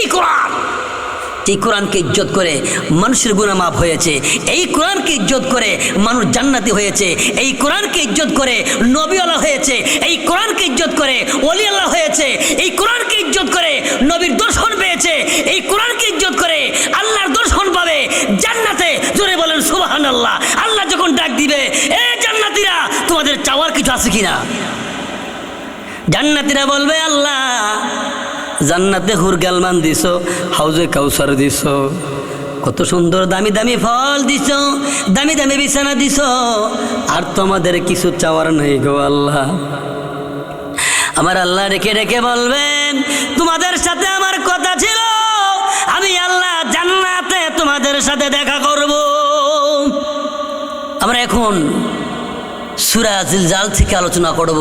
এই কোরআন। এই কোরআনকে ইজ্জত করে মানুষের গুণা মাফ হয়েছে। এই কোরআনকে ইজ্জত করে মানুষ জান্নাতি হয়েছে। এই কোরআনকে ইজ্জত করে নবী নবীওয়ালা হয়েছে। এই কোরআনকে ইজ্জত করে অলিয়াল্লাহ হয়েছে। এই কোরআনকে ইজ্জত করে নবীর দর্শন পেয়েছে। এই কোরআনকে ইজ্জত করে আল্লাহর দর্শন পাবে। জান্নাতে জোরে বলেন সুবাহান আল্লাহ আল্লাহ যখন ডাক দিবে, এ জান্নাতিরা, তোমাদের চাওয়ার কিছু আছে কিনা? জান্নাতিরা বলবে, আল্লাহ জান্নাতে হুরগালমান দিছ, হাউজে কাউসার দিছ। কত সুন্দর দামি দামি ফল দিছ, দামি দামি বিছানা দিছ। আর তোমাদের কিছু চাওয়ার নেই গো আল্লাহ। আমার আল্লাহ রেখে রেখে বলবেন, তোমাদের সাথে আমার কথা ছিল, আমি আল্লাহ জান্নাতে তোমাদের সাথে দেখা করব। আমরা এখন সুরা জিলজাল থেকে আলোচনা করব।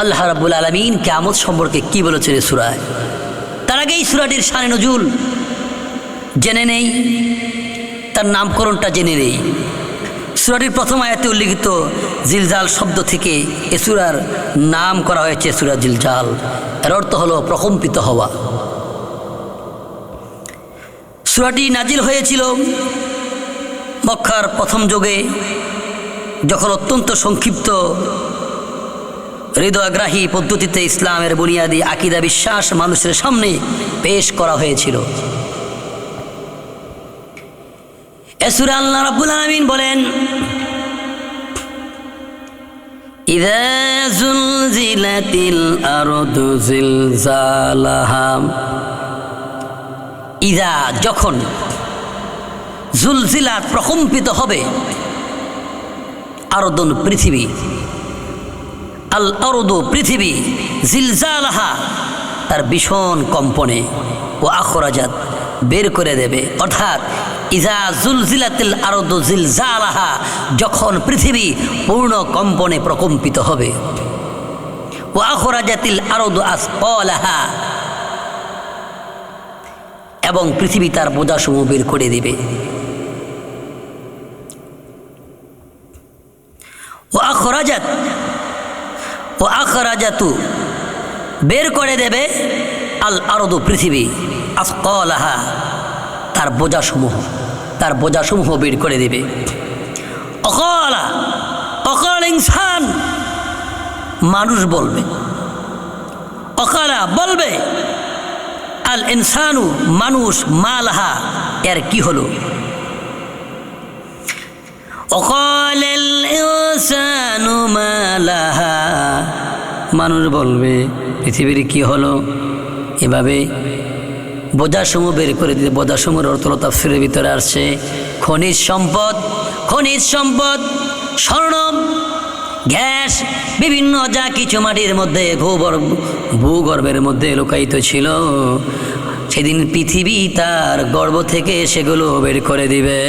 আল্লাহ রাব্বুল আলমিন কেমত সম্পর্কে কি বলেছেন এই সুরায়? তার আগে এই সুরাটির সানে নজুল। জেনে নেই, তার নামকরণটা জেনে নেই। সুরাটির প্রথম আয়াতে উল্লিখিত জিলজাল শব্দ থেকে এ সুরার নাম করা হয়েছে সুরা জিলজাল। এর অর্থ হলো প্রকম্পিত হওয়া। সুরাটি নাজিল হয়েছিল মক্কার প্রথম যুগে, যখন অত্যন্ত সংক্ষিপ্ত হৃদয়গ্রাহী পদ্ধতিতে ইসলামের বুনিয়াদি আকিদা বিশ্বাস মানুষের সামনে পেশ করা হয়েছিল। এসুরা আল্লাহ রাব্বুল আলামিন বলেন, ইদা যখন জুলজিলাত প্রকম্পিত হবে, আরদন পৃথিবী আল অরদু পৃথিবী, জিলজালাহা, তার ভীষণ কম্পনে, ও আখরাজাত বের করে দেবে। অর্থাৎ, ইজা জুলজিলাতিল আরদু জিলজালাহা, যখন পৃথিবী পূর্ণ কম্পনে প্রকম্পিত হবে। ও আখরাজাতিল আরদু আসলাহা এবং পৃথিবী তার বোঝাসমূহ বের করে দেবে ও আখরাজাত ও আখরাজাতু, বের করে দেবে আল আরদু পৃথিবী, আসকলাহা, তার বোঝাসমূহ তার বোঝাসমূহ বের করে দেবে। অকলা, অকল ইনসান, মানুষ বলবে। অকালা বলবে, আল ইনসানু মানুষ মালাহা, এর কি হলো? অকাল মানুষ বলবে, পৃথিবীর কি হলো? এভাবে বোঝাসমূহ বের করে দিতে, বোঝাসমূহের অর্থ তাফসিরের ভিতরে আসছে, খনিজ সম্পদ খনিজ সম্পদ, স্বর্ণ, গ্যাস, বিভিন্ন যা কিছু মাটির মধ্যে, ভূগর্ভ, ভূগর্ভের মধ্যে লুকায়িত ছিল, সেদিন পৃথিবী তার গর্ভ থেকে সেগুলো বের করে দিবে।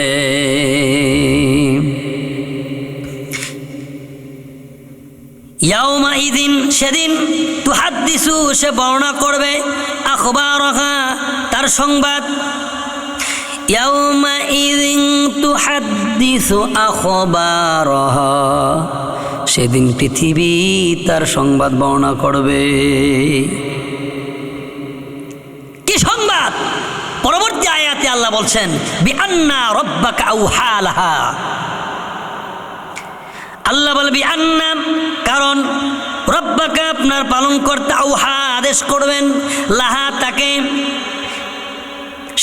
ইয়াউমা ইদিন সেদিন তুহাদ্দিসু, সে বর্ণনা করবে আখবার তার সংবাদ। ইয়াউমা ইদিন তুহাদ্দিসু আখবার সেদিন পৃথিবী তার সংবাদ বর্ণনা করবে। কি সংবাদ? পরবর্তী আয়াতে আল্লাহ বলছেন বি আন্না রব্বাকা আউহালাহা। আল্লাহ বলবি, আন্না, কারণ রব্বাকে আপনার পালন করতে আউহা আদেশ করবেন, লাহা তাকে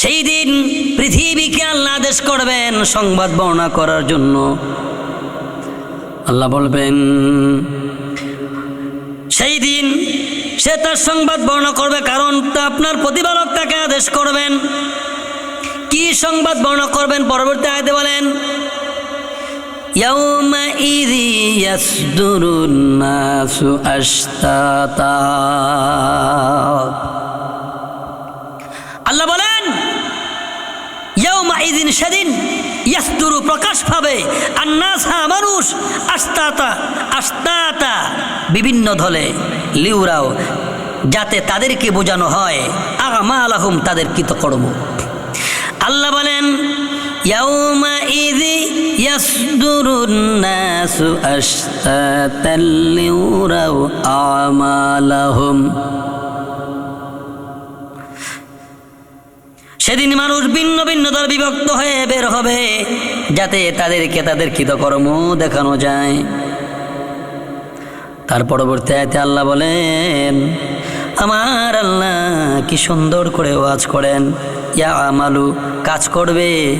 সেই দিন পৃথিবীকে আল্লাহ আদেশ করবেন সংবাদ বর্ণনা করার জন্য। আল্লাহ বলবেন, সেই দিন সে তার সংবাদ বর্ণনা করবে, কারণ তা আপনার প্রতিপালক তাকে আদেশ করবেন। কি সংবাদ বর্ণনা করবেন? পরবর্তী আয়তে বলেন يومئذ يصدر الناس أشتاتا আল্লাহ বলেন ইয়ৌমাইদিন সেদিন ইয়াসদুরু প্রকাশ পাবে আন্নাসা মানুষ আস্তাতা আস্তাতা বিভিন্ন ধলে লিউরাও যাতে তাদেরকে বোঝানো হয় আগমা আলাহুম তাদের কৃতকর্ম আল্লাহ বলেন يومئذ يصدر الناس أشتاتا ليروا أعمالهم সেদিন মানুষ ভিন্ন ভিন্ন দল বিভক্ত হয়ে বের হবে যাতে তাদেরকে তাদের কৃতকর্ম দেখানো যায় তার পরবর্তী আয়তে আল্লাহ বলেন আমার আল্লাহ কি সুন্দর করে ওয়াজ করেন। ইয়া আমালু, কাজ করবে।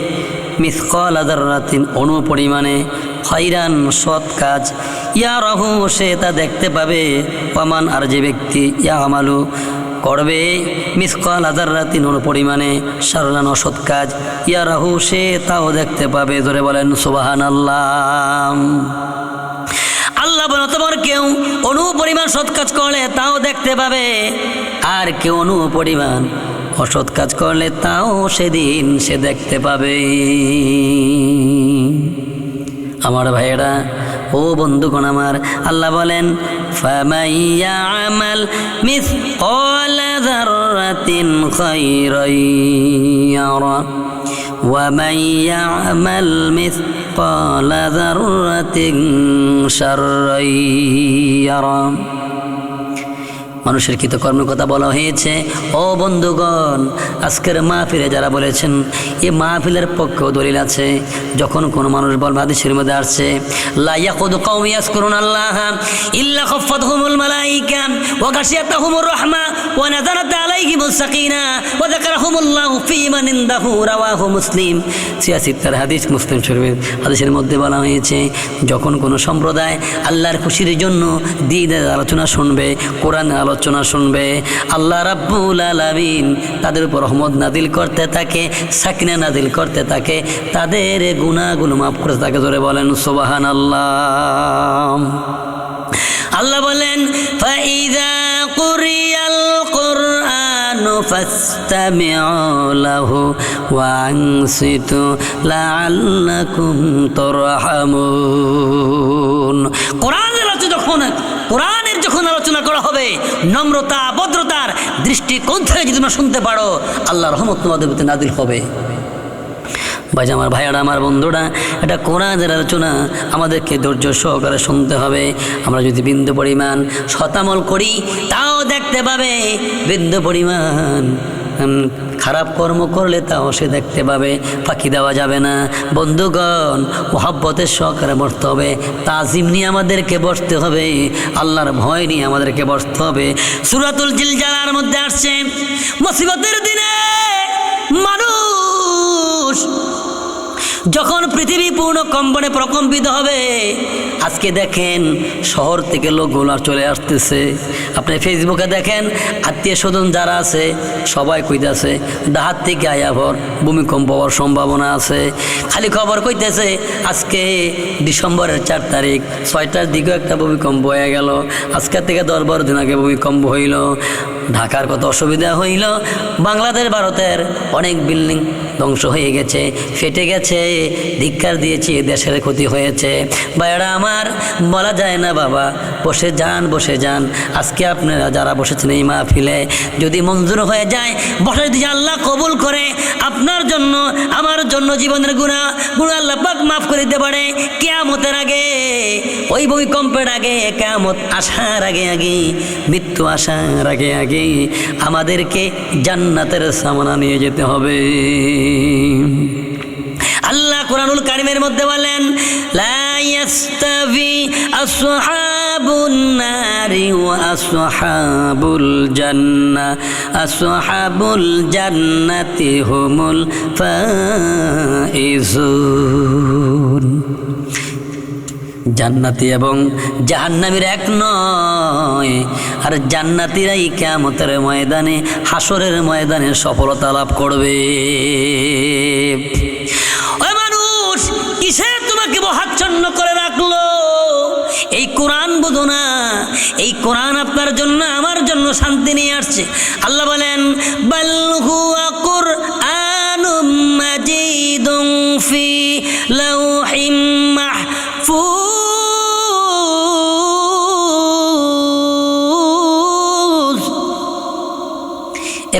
মিসকল আদার রাতিন অনু পরিমাণে খৈরান সৎ কাজ। ইয়া রাহু সে তা দেখতে পাবে। ওমান আর যে ব্যক্তি, ইয়া আমালু, করবে। মিসকল আদার রাতিন অনু পরিমাণে সারলান অসৎ কাজ। ইয়া রাহু সে তাও দেখতে পাবে। ধরে বলেন সুবাহান আল্লাহ আল্লাহ তোমার কেউ অনুপরিমাণ সৎ কাজ করলে তাও দেখতে পাবে। আর কেউ অনুপরিমাণ অসৎ কাজ করলে তাও সেদিন সে দেখতে পাবে। আমার ভাইয়েরা, ও বন্ধুগণ আমার, আল্লাহ বলেন ফামাইয়া আমাল মিস ওয়া মিস مثقال ذرة شرا يره মানুষের কৃতকর্মের কথা বলা হয়েছে। ও বন্ধুগণ, আজকের মাহফিলে যারা বলেছেন এই মাহফিলের পক্ষেও দলিল আছে। যখন কোনো মানুষ বল হাদিসের মধ্যে আসছে আল্লাহ ফী মুসলিম। সিয়াসিত্তার হাদিস মুসলিম হাদিসের মধ্যে বলা হয়েছে, যখন কোনো সম্প্রদায় আল্লাহর খুশির জন্য আলোচনা শুনবে কোরআন আলোচনা শুনবে। আল্লাহ রাব্বুল আলামিন তাদের উপর রহমত নাদিল করতে থাকে, সাকিনা নাদিল করতে থাকে। তাদের গুণাগুলো মাফ করে তাকে ধরে বলেন সোবাহান আল্লাহ আল্লাহ বলেন, ফাইদা কুরিয়াল কুরআন ফাস্তামিউ লাহু ওয়ানসিতু লাআল্লাকুম তুরহামুন। কোরআনের যখন আলোচনা করা হবে। নম্রতা, ভদ্রতার দৃষ্টিকোণ থেকে যদি তোমরা শুনতে পারো আল্লাহ রহমত তোমাদের প্রতি নাদিল হবে। ভাই আমার ভাইয়ারা, আমার বন্ধুরা, এটা কোরআনের আলোচনা। আমাদেরকে ধৈর্য সহকারে শুনতে হবে। আমরা যদি বিন্দু পরিমাণ শতামল করি, তাও দেখতে পাবে বিন্দু পরিমাণ। খারাপ কর্ম করলে তাও সে দেখতে পাবে, ফাঁকি দেওয়া যাবে না। বন্ধুগণ, মোহাব্বতের সহকারে বসতে হবে। তাজিম নিয়ে আমাদেরকে বসতে হবে। আল্লাহর ভয় নিয়ে আমাদেরকে বসতে হবে। সুরাতুল জিল জিলজালার মধ্যে আসছে, মুসিবতের দিনে মানুষ যখন পৃথিবী পূর্ণ কম্পনে প্রকম্পিত হবে, আজকে দেখেন শহর থেকে লোকগুলো চলে আসতেছে। আপনি ফেসবুকে দেখেন, আত্মীয় স্বজন যারা আছে, সবাই কইতেছে ডাহাত থেকে আয়াভর ভূমিকম্প হওয়ার সম্ভাবনা আছে। খালি খবর কইতেছে, আজকে ডিসেম্বরের চার তারিখ, ছয়টার দিকেও একটা ভূমিকম্প হয়ে গেল। আজকের থেকে দশ বারো দিন আগে ভূমিকম্প হইল। ঢাকার কত অসুবিধা হইল। বাংলাদেশ, ভারতের অনেক বিল্ডিং ধ্বংস হয়ে গেছে, ফেটে গেছে, ধিক্কার দিয়েছি দেশের ক্ষতি হয়েছে। ভাইয়েরা আমার, বলা যায় না বাবা, বসে যান বসে যান। আজকে আপনারা যারা বসেছেন এই মাহফিলে, যদি মঞ্জুর হয়ে যায়, বসে যদি আল্লাহ কবুল করে, আপনার জন্য, আমার জন্য জীবনের গুণা গুণা আল্লাহ পাক মাফ করে দিতে পারে। কেয়ামতের আগে ওই ভূমিকম্পের আগে, কেয়ামত আসার আগে আগে, মৃত্যু আসার আগে আগে আমাদেরকে জান্নাতের সামনা নিয়ে যেতে হবে। আল্লাহ কোরআনুল কারিমের মধ্যে বলেন জান্নাতি হুমুল জান্নাতি এবং জাহান্নামীর এক নয়। আর জান্নাতিরাই কেমতের ময়দানে হাসরের ময়দানে সফলতা লাভ করবে। মানুষ, কিসে তোমাকে বহাচ্ছন্ন করে রাখল? এই কোরআন বোধো না। এই কোরআন আপনার জন্য, আমার জন্য শান্তি নিয়ে আসছে। আল্লাহ বলেন বাল্লু আকুর আনুম মাজিদুম ফি লাউহিম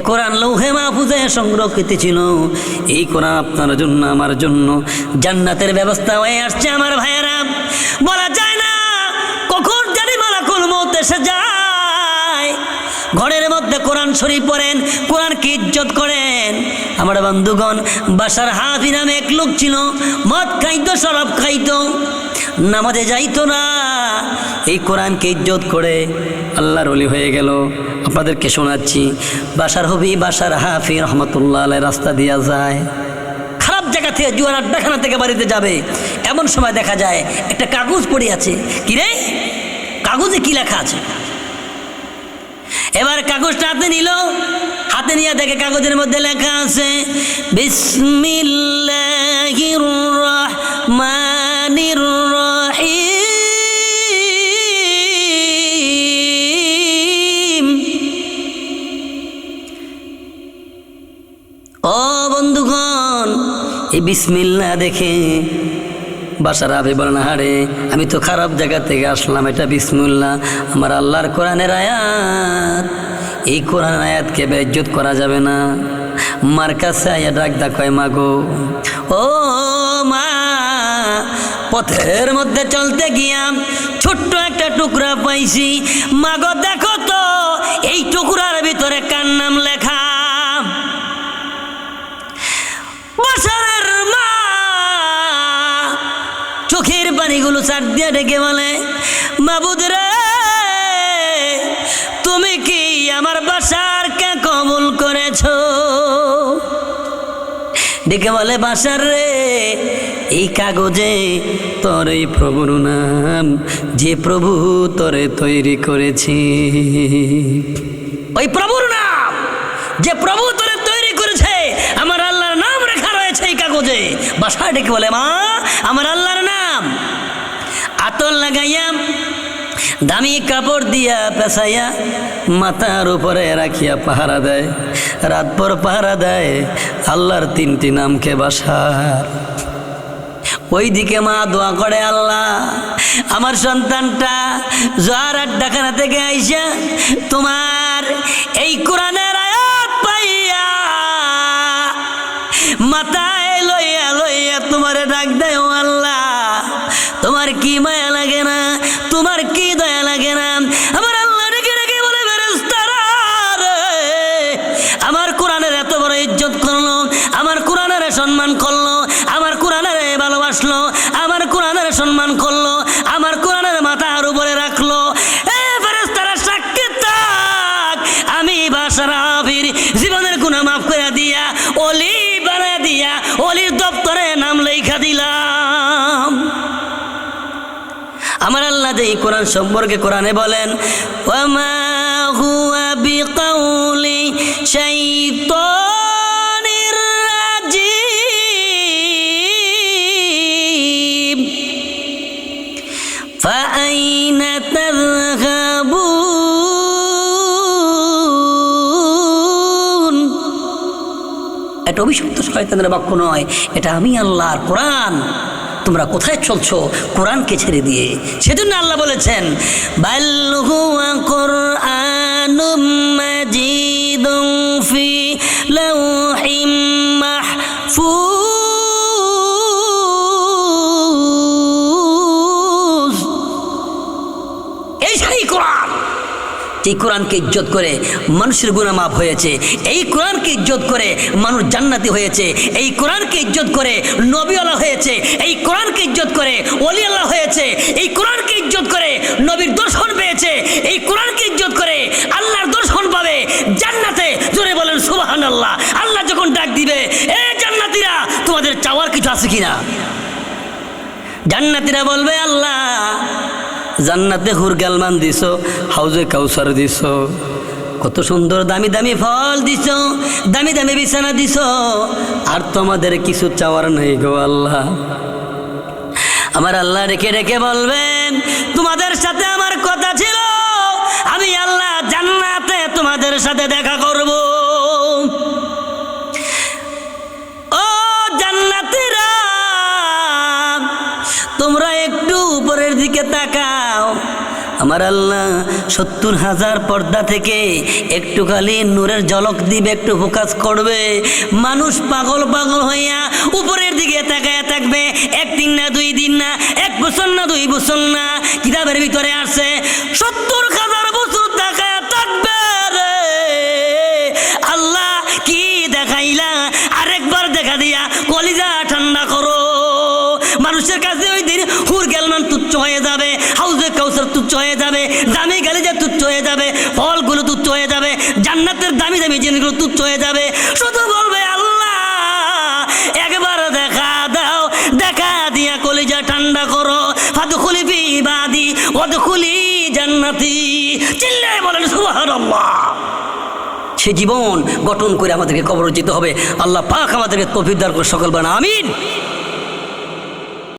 কোরআন লৌহে মাহফুজে সংরক্ষিত ছিল। এই কোরআন আপনার জন্য, আমার জন্য জান্নাতের ব্যবস্থা হয়ে আসছে আমার ভাইয়েরা। বলা যায় না, কখন জানি মালাকুল মত এসে যায়। ঘরের মধ্যে কোরআন শরীফ পড়েন কোরআনকে ইজ্জত করেন? আমার বন্ধুগণ, বাসার হাফি নামে এক লোক ছিল, মদ খাইতো, শরাব খাইতো, নামাজে যাইতো না। এই কোরআনকে ইজ্জত করে? আল্লাহর অলি হয়ে গেল। আপনাদেরকে শোনাচ্ছি, বাসার হবি, বাসার হাফি রহমতুল্লাহ আলাই রাস্তা দিয়া যায়। খারাপ জায়গা থেকে জুয়ার আড্ডাখানা থেকে বাড়িতে যাবে। এমন সময় দেখা যায়, একটা কাগজ পড়ে আছে। কি রে? কাগজে কি লেখা আছে? এবার কাগজটা হাতে নিল। হাতে নিয়ে দেখে কাগজের মধ্যে লেখা আছে, বিসমিল্লাহির ও বন্ধুগণ, এই বিসমিল্লা দেখে বাসার আবে বলেন হারে আমি তো খারাপ জায়গা থেকে আসলাম, এটা বিসমুল্লাহ। আমার আল্লাহর কোরআনের আয়াত। এই কোরআন আয়াতকে বেজ্জত করা যাবে না। মার কাছে আয়া ডাক ডাকয় মাগো ও মা, পথের মধ্যে চলতে গিয়াম ছোট্ট একটা টুকরা পাইছি। মাগো দেখো তো, এই টুকরার ভিতরে কার নাম লেখা চার দিয়ে ডেকে বলে, মাবুদ রে, তুমি কি আমার বাসার কে কবুল করেছ? ডেকে বলে, বাসার রে, এই কাগজে তোর এই প্রভুর নাম, যে প্রভু তোরে তৈরি করেছি। ওই প্রভুর নাম, যে প্রভু তোরে তৈরি করেছে, আমার আল্লাহর নাম রেখা রয়েছে এই কাগজে। বাসায় ডেকে বলে, মা, আমার আল্লাহর নাম আতর লাগাইয়া, দামি কাপড় দিয়া পেশাইয়া মাথার উপরে রাখিয়া পাহারা দেয়। রাত পর পাহারা দেয়, আল্লাহর তিনটি নামকে বাসার। ওইদিকে মা দোয়া করে, আল্লাহ, আমার সন্তানটা জোয়ার আড্ডাখানা থেকে আইসা তোমার এই কোরআনের আয়াত পাইয়া মাথায় কোরআন সম্পর্কে কোরআনে বলেন ওয়ামা হুয়া বিকাউলি শাইতানির রাজিম فأين تذهبون এটা অভিশপ্ত শয়তানের বাক্য নয় এটা আমি আল্লাহর কোরআন তোমরা কোথায় চলছো? কোরআনকে ছেড়ে দিয়ে। সেজন্য আল্লাহ বলেছেন ফি এই সেই কোরআন। এই কোরআনকে ইজ্জত করে মানুষের গুণা মাফ হয়েছে। এই কোরআনকে ইজ্জত করে মানুষ জান্নাতি হয়েছে। এই কোরআনকে ইজ্জত করে নবীওয়ালা হয়েছে। এই কোরআনকে ইজ্জত করে অলি অলিয়াল্লাহ হয়েছে। এই কোরআনকে ইজ্জত করে নবীর দর্শন পেয়েছে। এই কোরআনকে ইজ্জত করে আল্লাহর দর্শন পাবে। জান্নাতে জোরে বলেন সুবাহান আল্লাহ আল্লাহ যখন ডাক দিবে, এ জান্নাতিরা, তোমাদের চাওয়ার কিছু আছে কিনা? জান্নাতিরা বলবে, আল্লাহ জান্নাতে হুরগালমান দিছ, হাউজে কাউসার দিছ। কত সুন্দর দামি দামি ফল দিছ, দামি দামি বিছানা দিছ। আর তোমাদের কিছু চাওয়ার নেই গো আল্লাহ। আমার আল্লাহ রেখে রেখে বলবেন, তোমাদের সাথে আমার কথা ছিল, আমি আল্লাহ জান্নাতে তোমাদের সাথে দেখা করব। ও জান্নাতিরা, তোমরা একটু উপরের দিকে দাও। আমার আল্লাহ সত্তর হাজার পর্দা থেকে একটু খালি নূরের জলক দিবে, একটু ফোকাস করবে। মানুষ পাগল পাগল হইয়া উপরের দিকে তাকায় থাকবে। একদিন না, দুই দিন না, এক বছর না, দুই বছর না, কিতাবের ভিতরে আসে, সত্তর হাজার বছর তাকায় থাকবে আল্লাহ কি দেখাইলা? আরেকবার দেখা দিয়া কলিজা ঠান্ডা করো। মানুষের কাছে দুনিয়াতে দামি দামি জিনিসগুলো তুচ্ছ হয়ে যাবে। শুধু বলবে, আল্লাহ, একবার দেখা দাও, দেখা দিয়া কলিজা ঠান্ডা করো। ফাদখুলি ফি ইবাদি, ওয়াদখুলি জান্নাতি। চিল্লায় বলেন, সুবহানাল্লাহ। সে জীবন গঠন করে আমাদেরকে কবর যেতে হবে। আল্লাহ পাক আমাদেরকে তফিদার করে সকল বানা আমিন।